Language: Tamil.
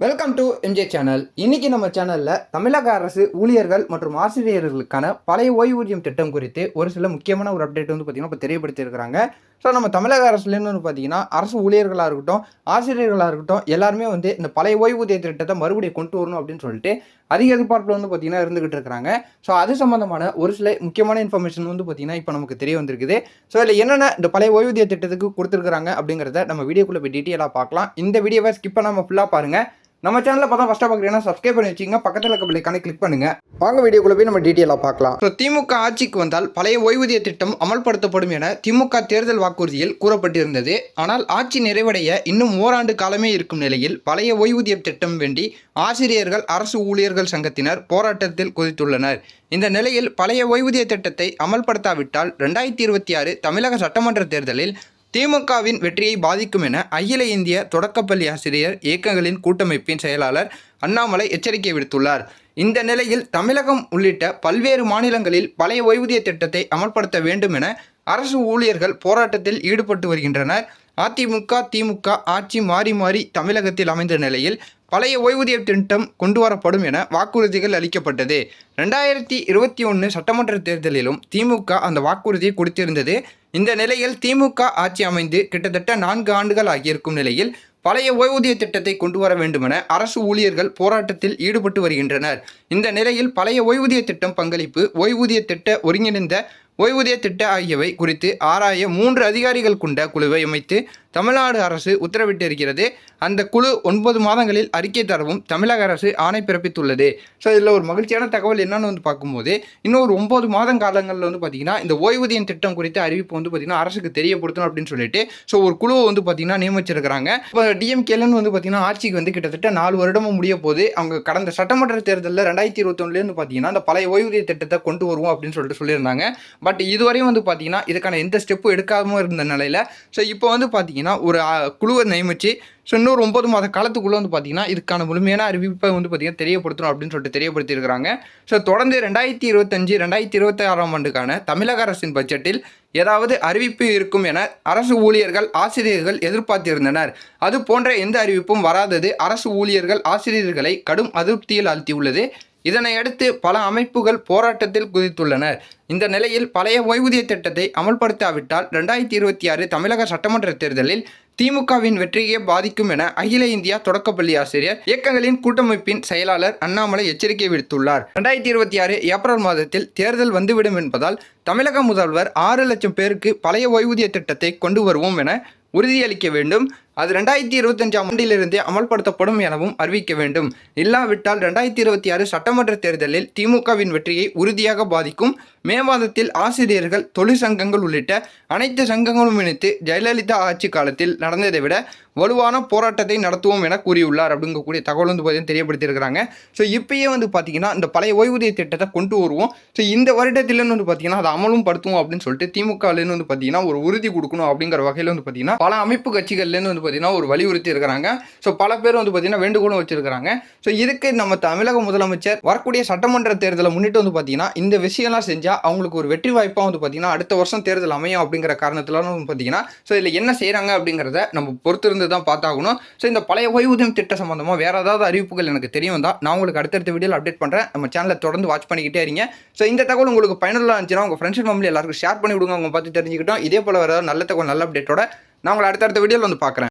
வெல்கம் டு எம்ஜே சேனல் இன்னைக்கு நம்ம சேனலில் தமிழக அரசு ஊழியர்கள் மற்றும் ஆசிரியர்களுக்கான பழைய ஓய்வூதியம் திட்டம் குறித்து ஒரு சில முக்கியமான ஒரு அப்டேட் வந்து பார்த்தீங்கன்னா இப்போ தெரியப்படுத்தியிருக்கிறாங்க. ஸோ நம்ம தமிழக அரசுலேருந்து வந்து பார்த்தீங்கன்னா அரசு ஊழியர்களாக இருக்கட்டும் ஆசிரியர்களாக இருக்கட்டும் எல்லாருமே வந்து இந்த பழைய ஓய்வூதிய திட்டத்தை மறுபடியும் கொண்டு வரணும் அப்படின்னு சொல்லிட்டு அதிக எதிர்பார்ப்பில் வந்து பார்த்திங்கன்னா இருந்துகிட்டு இருக்கிறாங்க. ஸோ அது சம்மந்தமான ஒரு சில முக்கியமான இன்ஃபர்மேஷன் வந்து பார்த்தீங்கன்னா இப்போ நமக்கு தெரிய வந்திருக்குது. ஸோ இதில் என்னென்ன இந்த பழைய ஓய்வூதிய திட்டத்துக்கு கொடுத்துருக்காங்க அப்படிங்கிறத நம்ம வீடியோக்குள்ளே போய் டீட்டெயிலாக பார்க்கலாம். இந்த வீடியோவை ஸ்கிப் பண்ணாமல் ஃபுல்லாக பாருங்கள் நம்ம சேனலில் பார்த்தா ஃபஸ்ட்டாக பார்க்குறீங்கன்னா சப்ஸ்கிரைப் பண்ணி வச்சிங்க பக்கத்தில் இருக்க பிள்ளைக்கான கிளிக் பண்ணுங்கள் வாங்க வீடியோக்குள்ளே போய் நம்ம டீட்டெயிலாக பார்க்கலாம். ஸோ திமுக ஆட்சிக்கு வந்தால் பழைய ஓய்வூதிய திட்டம் அமல்படுத்தப்படும் என திமுக தேர்தல் வாக்குறுதியில் கூறப்பட்டிருந்தது. ஆனால் ஆட்சி நிறைவடைய இன்னும் ஓராண்டு காலமே இருக்கும் நிலையில் பழைய ஓய்வூதிய திட்டம் வேண்டி ஆசிரியர்கள் அரசு ஊழியர்கள் சங்கத்தினர் போராட்டத்தில் குதித்துள்ளனர். இந்த நிலையில் பழைய ஓய்வூதிய திட்டத்தை அமல்படுத்தாவிட்டால் ரெண்டாயிரத்தி இருபத்தி ஆறு தமிழக சட்டமன்ற தேர்தலில் திமுகவின் வெற்றியை பாதிக்கும் என அகில இந்திய தொடக்கப்பள்ளி ஆசிரியர் இயக்கங்களின் கூட்டமைப்பின் செயலாளர் அண்ணாமலை எச்சரிக்கை விடுத்துள்ளார். இந்த நிலையில் தமிழகம் உள்ளிட்ட பல்வேறு மாநிலங்களில் பழைய ஓய்வூதிய திட்டத்தை அமல்படுத்த வேண்டும் என அரசு ஊழியர்கள் போராட்டத்தில் ஈடுபட்டு வருகின்றனர். அதிமுக திமுக ஆட்சி மாறி மாறி தமிழகத்தில் அமைந்த நிலையில் பழைய ஓய்வூதிய திட்டம் கொண்டு வரப்படும் என வாக்குறுதிகள் அளிக்கப்பட்டது. ரெண்டாயிரத்தி இருபத்தி ஒன்று சட்டமன்ற தேர்தலிலும் திமுக அந்த வாக்குறுதியை கொடுத்திருந்தது. இந்த நிலையில் திமுக ஆட்சி அமைந்து கிட்டத்தட்ட நான்கு ஆண்டுகள் ஆகியிருக்கும் நிலையில் பழைய ஓய்வூதிய திட்டத்தை கொண்டு வர வேண்டுமென அரசு ஊழியர்கள் போராட்டத்தில் ஈடுபட்டு வருகின்றனர். இந்த நிலையில் பழைய ஓய்வூதிய திட்டம் பங்களிப்பு ஓய்வூதிய திட்ட ஒருங்கிணைந்த ஓய்வூதிய திட்ட ஆகியவை குறித்து ஆராய மூன்று அதிகாரிகள் கொண்ட குழுவை அமைத்து தமிழ்நாடு அரசு உத்தரவிட்டிருக்கிறது. அந்த குழு ஒன்பது மாதங்களில் அறிக்கை தரவும் தமிழக அரசு ஆணை பிறப்பித்துள்ளது. ஸோ இதில் ஒரு மகிழ்ச்சியான தகவல் என்னன்னு வந்து பார்க்கும்போது இன்னும் ஒரு ஒம்பது மாதம் காலங்களில் வந்து பார்த்திங்கன்னா இந்த ஓய்வூதியம் திட்டம் குறித்த அறிவிப்பு வந்து பார்த்திங்கன்னா அரசுக்கு தெரியப்படுத்தணும் அப்படின்னு சொல்லிட்டு ஸோ ஒரு குழுவை வந்து பார்த்திங்கன்னா நியமிச்சிருக்கிறாங்க. இப்போ டிஎம்கேலன்னு வந்து பார்த்திங்கன்னா ஆட்சிக்கு வந்து கிட்டத்தட்ட நாலு வருடமும் முடிய போது அவங்க கடந்த சட்டமன்ற தேர்தலில் ரெண்டாயிரத்தி இருபத்தொன்னுலேருந்து பார்த்தீங்கன்னா அந்த பழைய ஓய்வூதிய திட்டத்தை கொண்டு வருவோம் அப்படின்னு சொல்லிட்டு சொல்லியிருந்தாங்க. பட் பட் இதுவரையும் வந்து பார்த்தீங்கன்னா இதுக்கான எந்த ஸ்டெப்பும் எடுக்காமல் இருந்த நிலையில் ஸோ இப்போ வந்து பார்த்தீங்கன்னா ஒரு குழுவை நியமித்து ஸோ இன்னொரு ஒம்பது மாத காலத்துக்குள்ளே வந்து பார்த்தீங்கன்னா இதுக்கான முழுமையான அறிவிப்பை வந்து பார்த்தீங்கன்னா தெரியப்படுத்தணும் அப்படின்னு சொல்லிட்டு தெரியப்படுத்தியிருக்கிறாங்க. ஸோ தொடர்ந்து ரெண்டாயிரத்தி இருபத்தஞ்சு ரெண்டாயிரத்தி இருபத்தி ஆறாம் ஆண்டுக்கான தமிழக அரசின் பட்ஜெட்டில் ஏதாவது அறிவிப்பு இருக்கும் என அரசு ஊழியர்கள் ஆசிரியர்கள் எதிர்பார்த்திருந்தனர். அது போன்ற எந்த அறிவிப்பும் வராதது அரசு ஊழியர்கள் ஆசிரியர்களை கடும் அதிருப்தியில் ஆழ்த்தியுள்ளது. இதனையடுத்து பல அமைப்புகள் போராட்டத்தில் குதித்துள்ளனர். இந்த நிலையில் பழைய ஓய்வூதிய திட்டத்தை அமல்படுத்தாவிட்டால் ரெண்டாயிரத்தி இருபத்தி ஆறு தமிழக சட்டமன்ற தேர்தலில் திமுகவின் வெற்றியை பாதிக்கும் என அகில இந்தியா தொடக்கப்பள்ளி ஆசிரியர் இயக்கங்களின் கூட்டமைப்பின் செயலாளர் அண்ணாமலை எச்சரிக்கை விடுத்துள்ளார். ரெண்டாயிரத்தி இருபத்தி ஆறு ஏப்ரல் மாதத்தில் தேர்தல் வந்துவிடும் என்பதால் தமிழக முதல்வர் ஆறு லட்சம் பேருக்கு பழைய ஓய்வூதிய திட்டத்தை கொண்டு வருவோம் என உறுதியளிக்க வேண்டும். அது ரெண்டாயிரத்தி இருபத்தஞ்சாம் ஆண்டிலிருந்தே அமல்படுத்தப்படும் எனவும் அறிவிக்க வேண்டும். இல்லாவிட்டால் ரெண்டாயிரத்தி இருபத்தி ஆறு சட்டமன்ற தேர்தலில் திமுகவின் வெற்றியை உறுதியாக பாதிக்கும். மே மாதத்தில் ஆசிரியர்கள் தொழிற்சங்கங்கள் உள்ளிட்ட அனைத்து சங்கங்களும் இணைத்து ஜெயலலிதா ஆட்சி காலத்தில் நடந்ததை விட வலுவான போராட்டத்தை நடத்துவோம் என கூறியுள்ளார் அப்படிங்கக்கூடிய தகவல் வந்து பார்த்தீங்கன்னா தெரியப்படுத்தியிருக்கிறாங்க. ஸோ இப்பயே வந்து பார்த்தீங்கன்னா இந்த பழைய ஓய்வூதிய திட்டத்தை கொண்டு வருவோம். ஸோ இந்த வருடத்திலன்னு வந்து பார்த்தீங்கன்னா அதை அமலும் படுத்துவோம் அப்படின்னு சொல்லிட்டு திமுகலேருந்து வந்து பார்த்தீங்கன்னா ஒரு உறுதி கொடுக்கணும் அப்படிங்கிற வகையில் வந்து பார்த்தீங்கன்னா பல அமைப்பு கட்சிகள்லேருந்து வந்து பார்த்தீங்கன்னா ஒரு வலியுறுத்தி இருக்கிறாங்க. ஸோ பல பேர் வந்து பார்த்தீங்கன்னா வேண்டுகோளும் வச்சிருக்கிறாங்க. ஸோ இதுக்கு நம்ம தமிழக முதலமைச்சர் வரக்கூடிய சட்டமன்ற தேர்தலை முன்னிட்டு வந்து பார்த்தீங்கன்னா இந்த விஷயம்லாம் செஞ்சால் அவங்களுக்கு ஒரு வெற்றி வாய்ப்பாக வந்து பார்த்தீங்கன்னா அடுத்த வருஷம் தேர்தல் அமையும் அப்படிங்கிற காரணத்தில் வந்து பார்த்தீங்கன்னா ஸோ இதில் என்ன செய்கிறாங்க அப்படிங்கிறத நம்ம பொறுத்திருந்து தான் பார்த்தாகணும். ஸோ இந்த பழைய ஓய்வூதியம் திட்ட சம்மந்தமாக வேறு ஏதாவது அறிவிப்புகள் எனக்கு தெரியும் தான் நான் உங்களுக்கு அடுத்தடுத்த வீடியோவில் அப்டேட் பண்ணுறேன் நம்ம சேனலை தொடர்ந்து வாட்ச் பண்ணிக்கிட்டே இருங்க. ஸோ இந்த தகவல் உங்களுக்கு பயனுள்ள இருந்துச்சுன்னா உங்கள் ஃப்ரெண்ட்ஸ் ஃபேமிலி எல்லாருக்கும் ஷேர் பண்ணி விடுங்க. அவங்க பார்த்து தெரிஞ்சுக்கிட்டோம். இதே போல் வேறு நல்ல தகவல் நல்ல அப்டேட்டோட நான் உங்களை அடுத்தடுத்த வீடியோவில் வந்து பார்க்குறேன்.